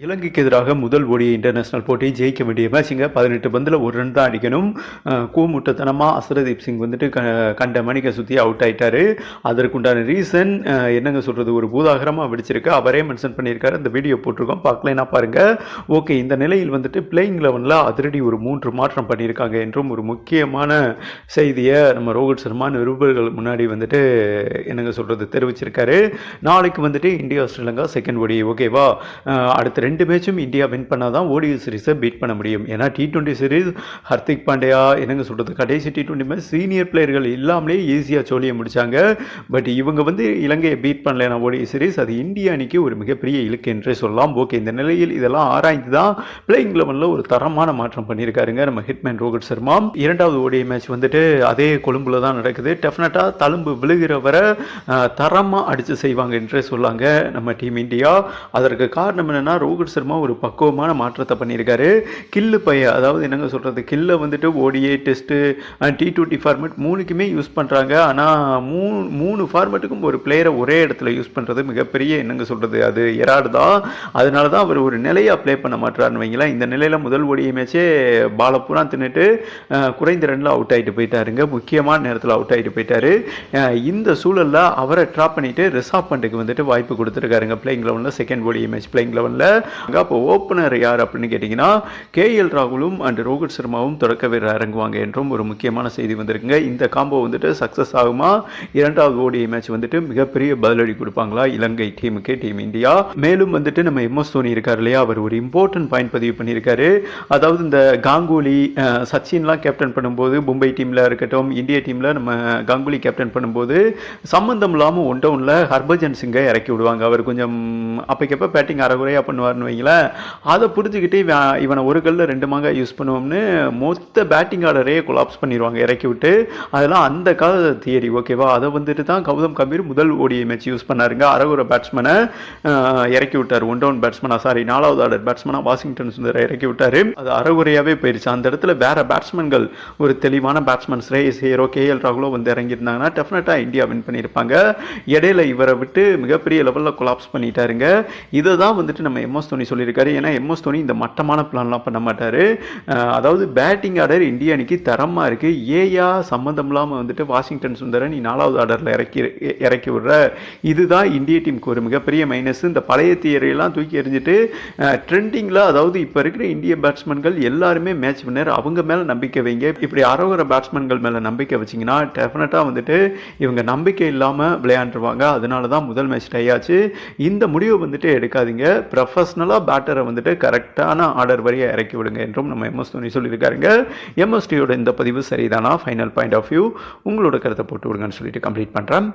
இலங்கைக்கு எதிராக முதல் ஓடிய இன்டர்நேஷனல் போட்டியை ஜெயிக்க வேண்டிய மேட்சுங்க பதினெட்டு பந்தில் ஒரு ரன் தான் அடிக்கணும். கூமுட்டத்தனமாக அசரதீப் சிங் வந்துட்டு க கண்ட மணிக்கை சுற்றி அவுட் ஆயிட்டாரு. அதற்குண்டான ரீசன் என்னங்க சொல்கிறது ஒரு பூதாகரமாக வெடிச்சிருக்கு. அவரே மென்ஷன் பண்ணியிருக்காரு. அந்த வீடியோ போட்டிருக்கோம். பார்க்கலைன்னா பாருங்கள் ஓகே இந்த நிலையில் வந்துட்டு பிளேயிங் லெவனில் அதிரடி ஒரு மூன்று மாற்றம் பண்ணியிருக்காங்க என்றும் ஒரு முக்கியமான செய்தியை நம்ம ரோஹித் சர்மா நிருபர்கள் முன்னாடி வந்துட்டு என்னங்க சொல்கிறது தெரிவிச்சிருக்காரு. நாளைக்கு வந்துட்டு இந்தியா ஸ்ரீலங்கா செகண்ட் ஓடி ஓகேவா அடுத்த ரெண்டு மேட்சும் இந்தியா வின் பண்ணால் தான் ஓடிஐ சீரிஸை பீட் பண்ண முடியும். ஏன்னா T twenty series Hardik Pandya என்னங்க சொல்கிறது கடைசி டி டுவெண்ட்டி மேட்ச் சீனியர் பிளேயர்கள் இல்லாமலே ஈஸியாக சோழியை முடித்தாங்க பட் இவங்க வந்து இலங்கையை பீட் பண்ணலைன்னா ஓடிஐ சீரிஸ் அது இந்திய அணிக்கு ஒரு மிகப்பெரிய இலக்கு என்றே சொல்லலாம். ஓகே இந்த நிலையில் இதெல்லாம் ஆராய்ந்து தான் பிளேயிங் லெவனில் ஒரு தரமான மாற்றம் பண்ணியிருக்காருங்க நம்ம ஹிட்மேன் ரோஹித் சர்மா. இரண்டாவது ஓடிஐ மேட்ச் வந்துட்டு அதே கொழும்புல தான் நடக்குது. டெஃபினட்டாக தழும்பு விழுகிற வரை தரமாக அடித்து செய்வாங்க என்றே சொல்லாங்க நம்ம டீம் இந்தியா அதற்கு காரணம் என்னன்னா ரோஹித் சர்மா ஒரு பக்குவமான மாற்றத்தை பண்ணியிருக்காரு. கில்லு பைய அதாவது என்னங்க சொல்கிறது கில்லை வந்துட்டு ODI test T twenty format மூணுக்குமே use பண்ணுறாங்க ஆனால் மூணு மூணு ஃபார்மேட்டுக்கும் ஒரு பிளேயரை ஒரே இடத்துல யூஸ் பண்ணுறது மிகப்பெரிய என்னங்க சொல்கிறது அது எராடு தான். அதனால தான் அவர் ஒரு நிலையாக ப்ளே பண்ண மாட்டாருன்னு வைங்களேன். இந்த நிலையில் முதல் ஓடிய மேட்சே பாலை பூரா தின்னுட்டு குறைந்த ரனில் அவுட் ஆகிட்டு போயிட்டாருங்க. முக்கியமான நேரத்தில் அவுட் ஆகிட்டு போயிட்டாரு. இந்த சூழலில் அவரை ட்ராப் பண்ணிட்டு ரிசாப் பண்டுக்கு வந்துட்டு வாய்ப்பு கொடுத்துருக்காருங்க. பிளேயிங் லெவனில் செகண்ட் ஓடிய மேட்ச் பிளேயிங் லெவனில் அப்போ ஓப்பனர் யார் அப்படின்னு கேட்டிங்கன்னா கேஎல் ராகுலும் அண்ட் ரோஹித் சர்மாவும் தொடக்க வீரர் இறங்குவாங்க என்றும் ஒரு முக்கியமான செய்தி வந்திருக்குங்க. இந்த காம்போ வந்துட்டு சக்ஸஸ் ஆகுமா? இரண்டாவது ஓடிய மேட்ச் வந்துட்டு மிகப்பெரிய பதிலடி கொடுப்பாங்களா? இலங்கை டீமுக்கு டீம் இந்தியா. மேலும் வந்துட்டு நம்ம எம்எஸ் தோனி இருக்கார் இல்லையா? அவர் ஒரு இம்பார்ட்டன்ட் பாயிண்ட் பதிவு பண்ணியிருக்காரு. அதாவது இந்த காங்குலி சச்சின்லாம் கேப்டன் பண்ணும்போது மும்பை டீமில் இருக்கட்டும் இந்திய டீமில் நம்ம காங்குலி கேப்டன் பண்ணும்போது சம்மந்தம் இல்லாமல் ஒன் டவுனில் ஹர்பஜன் சிங்கை இறக்கி விடுவாங்க. அவர் கொஞ்சம் அப்போக்கப்போ பேட்டிங் அறகுறையாக பண்ணுவார்னு வைங்களேன். அதை புரிஞ்சுக்கிட்டு இவனை ஒரு கல்ல ரெண்டு மாங்காய் யூஸ் பண்ணுவோம்னு மொத்த பேட்டிங் ஆர்டரே கொலாப்ஸ் பண்ணிடுவாங்க இறக்கி விட்டு. அதெல்லாம் அந்த கால தியரி ஓகேவா அதை வந்துட்டு தான் கௌதம் கம்பீர் முதல் ஓடிய மேட்ச் யூஸ் பண்ணாருங்க. அரகுர பேட்ஸ்மேனை இறக்கி விட்டார். ஒன் டவுன் பேட்ஸ்மேனா சாரி நாலாவது ஆர்டர் பேட்ஸ்மேனா வாஷிங்டன் சுந்தரை இறக்கி விட்டார். அது அறகுறையாகவே போயிடுச்சு அந்த இடத்துல வேற பேட்ஸ்மேன்கள் ஒரு தெளிவான பேட்ஸ்மேன் ஸ்ரேயஸ் ஹீரோ கேஎல் ராகுலோ வந்து இறங்கியிருந்தாங்கன்னா டெஃபினட்டாக இந்தியா வின் பண்ணியிருப்பாங்க. இடையில இவரை விட்டு மிகப்பெரிய லெவலில் கொலாப்ஸ் பண்ணிட்டாருங்க. இதை தான் வந்துட்டு நம்ம எம்எஸ் தோனி சொல்லியிருக்காரு. ஏன்னா எம்எஸ் தோனி இந்த மட்டமான பிளான்லாம் பண்ண மாட்டார் அதாவது பேட்டிங் ஆர்டர் இந்திய அணிக்கு தரமாக இருக்குது ஏயா சம்மந்தம் இல்லாமல் வந்துட்டு வாஷிங்டன் சுந்தரன் நீ நாலாவது ஆர்டரில் இறக்கி இறக்கி விடுற இதுதான் இந்திய டீமுக்கு ஒரு மிகப்பெரிய மைனஸ் இந்த பழைய தியரியெல்லாம் தூக்கி எறிஞ்சிட்டு ட்ரெண்டிங்கில் அதாவது இப்போ இருக்கிற இந்திய பேட்ஸ்மேன்கள் எல்லாருமே மேட்ச் வின்னர் அவங்க மேலே நம்பிக்கை வைங்க. இப்படி அரோகிற பேட்ஸ்மேன்கள் மேலே நம்பிக்கை வச்சிங்கன்னா டெஃபினட்டாக வந்துட்டு இவங்க நம்பிக்கை இல்லாமல் விளையாண்டுருவாங்க. அதனால தான் முதல் மேட்ச் டை ஆச்சு. இந்த முடிவை வந்துட்டு எடுக்காதீங்க. பர்சனலாக பேட்டரை வந்துட்டு கரெக்டான ஆர்டர் வரைய இறக்கி விடுங்க என்றும் நம்ம எம்எஸ் தோனி சொல்லியிருக்காருங்க. எம்எஸ்டியோட இந்த பதிவு சரிதானா? ஃபைனல் பாயிண்ட் ஆஃப் வியூ உங்களோட கருத்தை போட்டு விடுங்கன்னு சொல்லிட்டு கம்ப்ளீட் பண்ணுறேன்